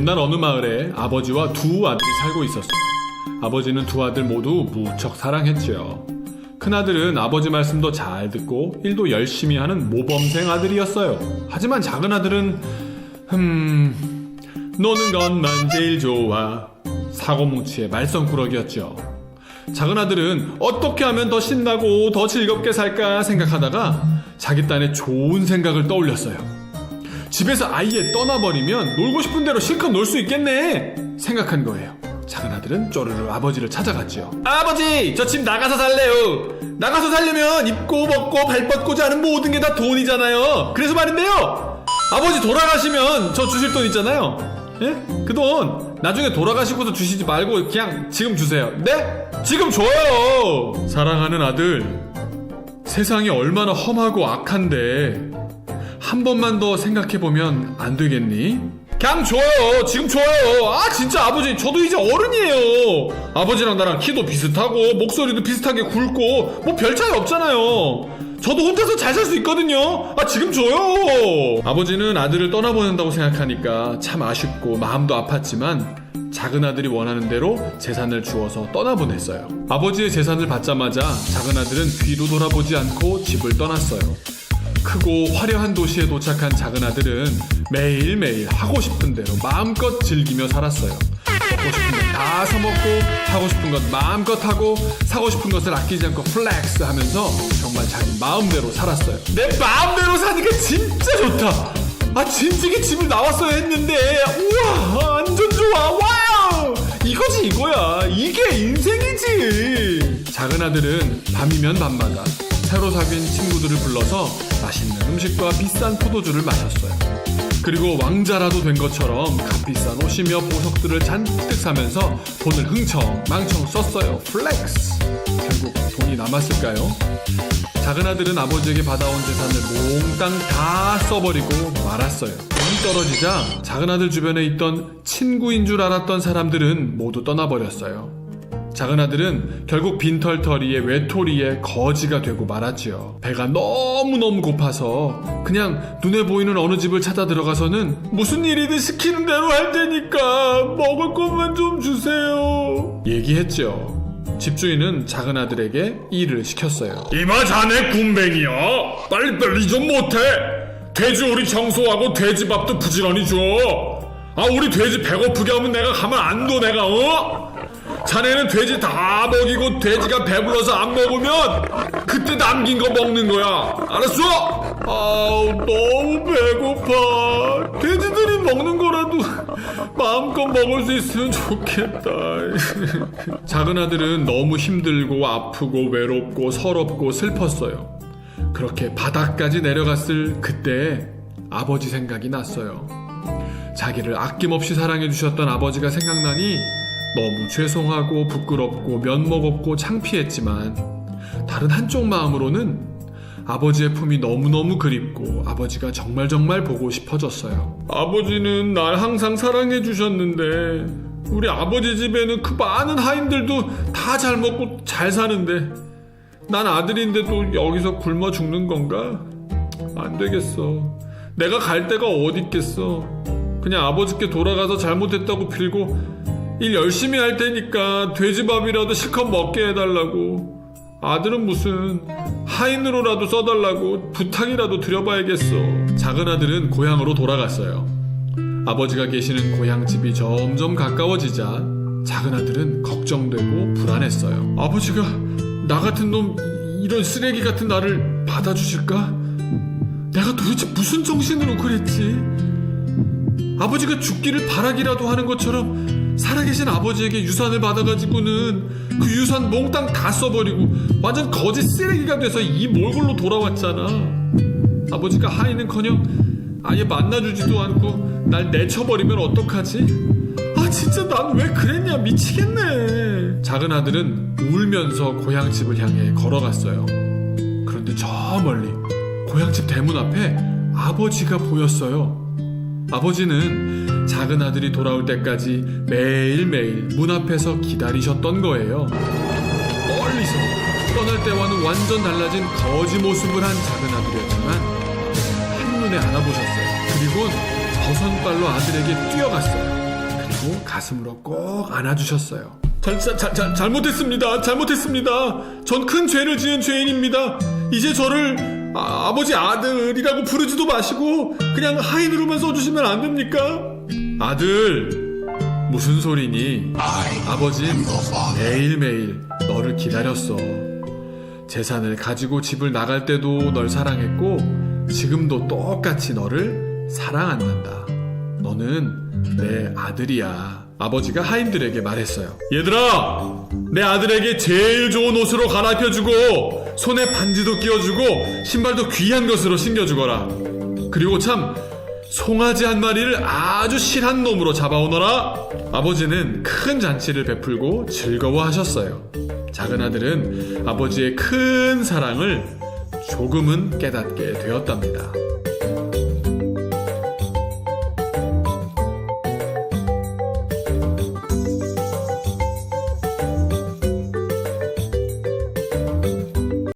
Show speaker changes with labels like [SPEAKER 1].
[SPEAKER 1] 옛날 어느 마을에 아버지와 두 아들이 살고 있었어요. 아버지는 두 아들 모두 무척 사랑했지요. 큰아들은 아버지 말씀도 잘 듣고 일도 열심히 하는 모범생 아들이었어요. 하지만 작은 아들은 흠 노는 것만 제일 좋아 사고뭉치의 말썽꾸러기였죠. 작은 아들은 어떻게 하면 더 신나고 더 즐겁게 살까 생각하다가 자기 딴에 좋은 생각을 떠올렸어요. 집에서 아예 떠나버리면 놀고 싶은 대로 실컷 놀 수 있겠네 생각한 거예요. 작은 아들은 쪼르르 아버지를 찾아갔지요. 아버지, 저 집 나가서 살래요. 나가서 살려면 입고 먹고 발 뻗고자 하는 모든 게 다 돈이잖아요. 그래서 말인데요. 아버지 돌아가시면 저 주실 돈 있잖아요. 예? 그 돈 나중에 돌아가시고서 주시지 말고 그냥 지금 주세요. 네? 지금 줘요. 사랑하는 아들, 세상이 얼마나 험하고 악한데 한 번만 더 생각해보면 안 되겠니? 그냥 줘요. 지금 줘요. 아, 진짜 아버지, 저도 이제 어른이에요. 아버지랑 나랑 키도 비슷하고, 목소리도 비슷하게 굵고, 뭐 별 차이 없잖아요. 저도 혼자서 잘 살 수 있거든요. 아, 지금 줘요. 아버지는 아들을 떠나보낸다고 생각하니까 참 아쉽고, 마음도 아팠지만, 작은 아들이 원하는 대로 재산을 주어서 떠나보냈어요. 아버지의 재산을 받자마자 작은 아들은 뒤도 돌아보지 않고 집을 떠났어요. 크고 화려한 도시에 도착한 작은 아들은 매일매일 하고 싶은 대로 마음껏 즐기며 살았어요. 먹고 싶은 것 다 사먹고 하고 싶은 것 마음껏 하고 사고 싶은 것을 아끼지 않고 플렉스 하면서 정말 자기 마음대로 살았어요. 내 마음대로 사니까 진짜 좋다. 아 진즉에 집을 나왔어야 했는데 우와 완전 좋아 와우 이거지 이거야 이게 인생이지 작은 아들은 밤이면 밤마다 새로 사귄 친구들을 불러서 맛있는 음식과 비싼 포도주를 마셨어요. 그리고 왕자라도 된 것처럼 값비싼 옷이며 보석들을 잔뜩 사면서 돈을 흥청 망청 썼어요. 플렉스. 결국 돈이 남았을까요? 작은 아들은 아버지에게 받아온 재산을 몽땅 다 써버리고 말았어요. 돈이 떨어지자 작은 아들 주변에 있던 친구인 줄 알았던 사람들은 모두 떠나버렸어요. 작은 아들은 결국 빈털터리의 외톨이의 거지가 되고 말았지요. 배가 너무너무 고파서 그냥 눈에 보이는 어느 집을 찾아 들어가서는 무슨 일이든 시키는 대로 할 테니까 먹을 것만 좀 주세요. 얘기했죠. 집주인은 작은 아들에게 일을 시켰어요.
[SPEAKER 2] 이마 자네 군뱅이야 빨리빨리 좀 못해 돼지 우리 청소하고 돼지밥도 부지런히 줘 아 우리 돼지 배고프게 하면 내가 가만 안 둬 내가 어? 자네는 돼지 다 먹이고 돼지가 배불러서 안 먹으면 그때 남긴 거 먹는 거야. 알았어?
[SPEAKER 1] 아우 너무 배고파. 돼지들이 먹는 거라도 마음껏 먹을 수 있으면 좋겠다. 작은 아들은 너무 힘들고 아프고 외롭고 서럽고 슬펐어요. 그렇게 바닥까지 내려갔을 그때 아버지 생각이 났어요. 자기를 아낌없이 사랑해 주셨던 아버지가 생각나니 너무 죄송하고 부끄럽고 면목 없고 창피했지만 다른 한쪽 마음으로는 아버지의 품이 너무너무 그립고 아버지가 정말 정말 보고 싶어졌어요. 아버지는 날 항상 사랑해 주셨는데 우리 아버지 집에는 그 많은 하인들도 다 잘 먹고 잘 사는데 난 아들인데도 여기서 굶어 죽는 건가? 안 되겠어. 내가 갈 데가 어디 있겠어. 그냥 아버지께 돌아가서 잘못했다고 빌고 일 열심히 할 테니까 돼지밥이라도 실컷 먹게 해달라고. 아들은 무슨 하인으로라도 써달라고 부탁이라도 드려봐야겠어. 작은 아들은 고향으로 돌아갔어요. 아버지가 계시는 고향 집이 점점 가까워지자 작은 아들은 걱정되고 불안했어요. 아버지가 나 같은 놈 이런 쓰레기 같은 나를 받아주실까? 내가 도대체 무슨 정신으로 그랬지? 아버지가 죽기를 바라기라도 하는 것처럼 살아계신 아버지에게 유산을 받아가지고는 그 유산 몽땅 다 써버리고 완전 거짓 쓰레기가 돼서 이 몰골로 돌아왔잖아. 아버지가 하인은커녕 아예 만나주지도 않고 날 내쳐버리면 어떡하지? 아 진짜 난 왜 그랬냐 미치겠네. 작은 아들은 울면서 고향집을 향해 걸어갔어요. 그런데 저 멀리 고향집 대문 앞에 아버지가 보였어요. 아버지는 작은 아들이 돌아올 때까지 매일매일 문 앞에서 기다리셨던 거예요. 멀리서 떠날 때와는 완전 달라진 거지 모습을 한 작은 아들이었지만 한눈에 알아보셨어요. 그리고 버선발로 아들에게 뛰어갔어요. 그리고 가슴으로 꼭 안아주셨어요. 잘, 잘, 잘, 잘, 잘못했습니다. 잘못했습니다. 전 큰 죄를 지은 죄인입니다. 이제 저를 아, 버지 아들이라고 부르지도 마시고 그냥 하인으로만 써주시면 안 됩니까? 아들, 무슨 소리니? 아버진 매일매일 너를 기다렸어. 재산을 가지고 집을 나갈 때도 널 사랑했고, 지금도 똑같이 너를 사랑한단다. 너는 내 아들이야. 아버지가 하인들에게 말했어요. 얘들아! 내 아들에게 제일 좋은 옷으로 갈아입혀주고, 손에 반지도 끼워주고, 신발도 귀한 것으로 신겨주거라. 그리고 참, 송아지 한 마리를 아주 실한 놈으로 잡아오너라. 아버지는 큰 잔치를 베풀고 즐거워하셨어요. 작은 아들은 아버지의 큰 사랑을 조금은 깨닫게 되었답니다.